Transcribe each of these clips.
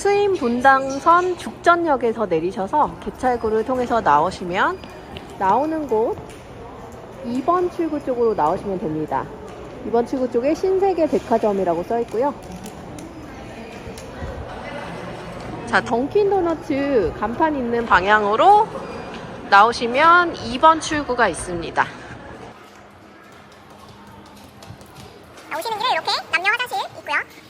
수인 분당선 죽전역에서 내리셔서 개찰구를 통해서 나오시면 나오는 곳 2번 출구 쪽으로 나오시면 됩니다. 2번 출구 쪽에 신세계 백화점이라고 써 있고요. 자, 던킨 도너츠 간판 있는 방향으로 나오시면 2번 출구가 있습니다. 오시는 길에 이렇게 남녀 화장실 있고요.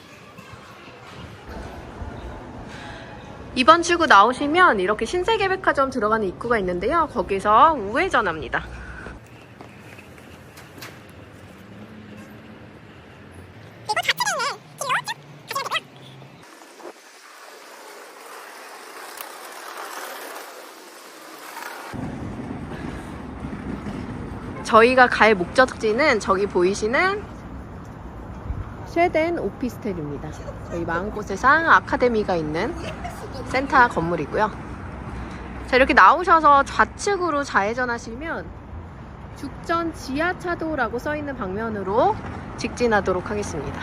2번 출구 나오시면 이렇게 신세계 백화점 들어가는 입구가 있는데요. 거기서 우회전합니다. 저희가 갈 목적지는 저기 보이시는 쉐덴 오피스텔입니다. 저희 마음꽃세상 아카데미가 있는 센터 건물이고요. 자, 이렇게 나오셔서 좌측으로 좌회전하시면 죽전 지하차도라고 써 있는 방면으로 직진하도록 하겠습니다.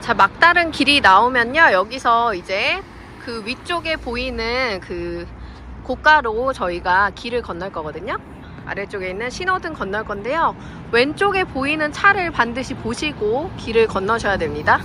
자, 막다른 길이 나오면요. 여기서 이제 그 위쪽에 보이는 그 고가로 저희가 길을 건널 거거든요. 아래쪽에 있는 신호등 건널 건데요. 왼쪽에 보이는 차를 반드시 보시고 길을 건너셔야 됩니다.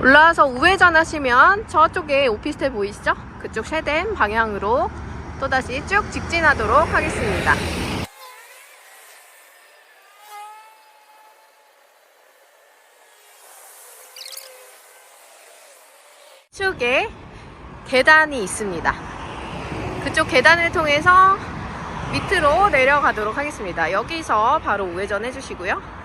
올라와서 우회전 하시면 저쪽에 오피스텔 보이시죠? 그쪽 쉐덴 방향으로 또다시 쭉 직진하도록 하겠습니다. 축에 계단이 있습니다. 그쪽 계단을 통해서 밑으로 내려가도록 하겠습니다. 여기서 바로 우회전 해주시고요.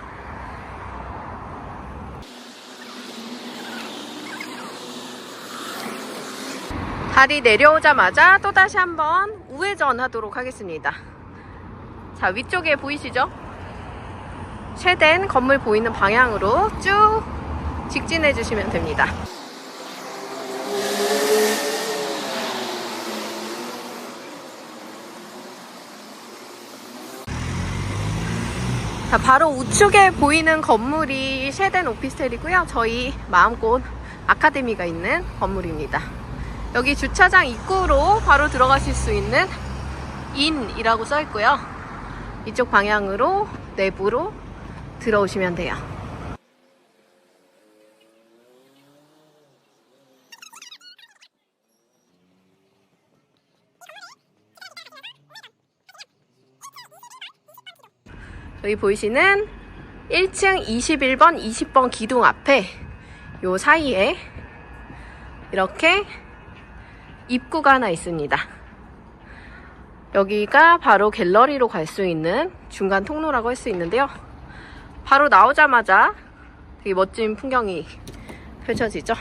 다리 내려오자마자 또다시 한번 우회전 하도록 하겠습니다. 자, 위쪽에 보이시죠? 쉐덴 건물 보이는 방향으로 쭉 직진해 주시면 됩니다. 자, 바로 우측에 보이는 건물이 쉐덴 오피스텔이고요. 저희 마음꽃 아카데미가 있는 건물입니다. 여기 주차장 입구로 바로 들어가실 수 있는 인이라고 써 있고요. 이쪽 방향으로 내부로 들어오시면 돼요. 여기 보이시는 1층 21번, 20번 기둥 앞에 요 사이에 이렇게 입구가 하나 있습니다. 여기가 바로 갤러리로 갈 수 있는 중간 통로라고 할 수 있는데요. 바로 나오자마자 되게 멋진 풍경이 펼쳐지죠.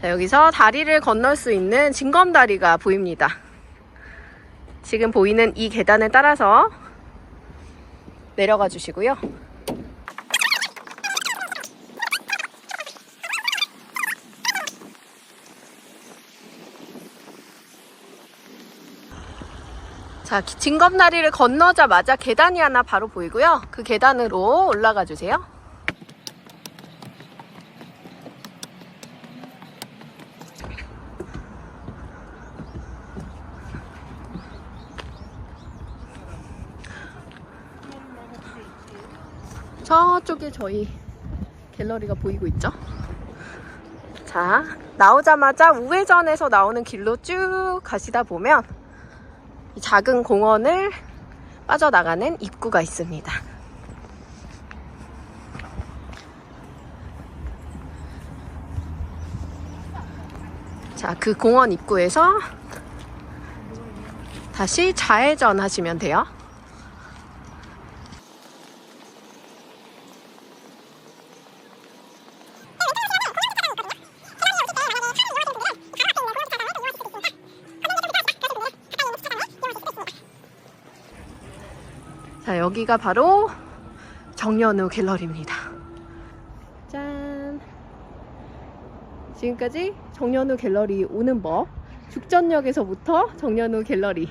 자, 여기서 다리를 건널 수 있는 징검다리가 보입니다. 지금 보이는 이 계단을 따라서 내려가 주시고요. 자, 징검다리를 건너자마자 계단이 하나 바로 보이고요. 그 계단으로 올라가 주세요. 저쪽에 저희 갤러리가 보이고 있죠? 자, 나오자마자 우회전에서 나오는 길로 쭉 가시다 보면 이 작은 공원을 빠져나가는 입구가 있습니다. 자, 그 공원 입구에서 다시 좌회전 하시면 돼요. 자, 여기가 바로 정연우 갤러리입니다. 짠! 지금까지 정연우 갤러리 오는 법, 죽전역에서부터 정연우 갤러리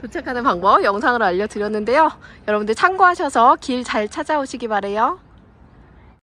도착하는 방법 영상으로 알려드렸는데요. 여러분들 참고하셔서 길 잘 찾아오시기 바래요.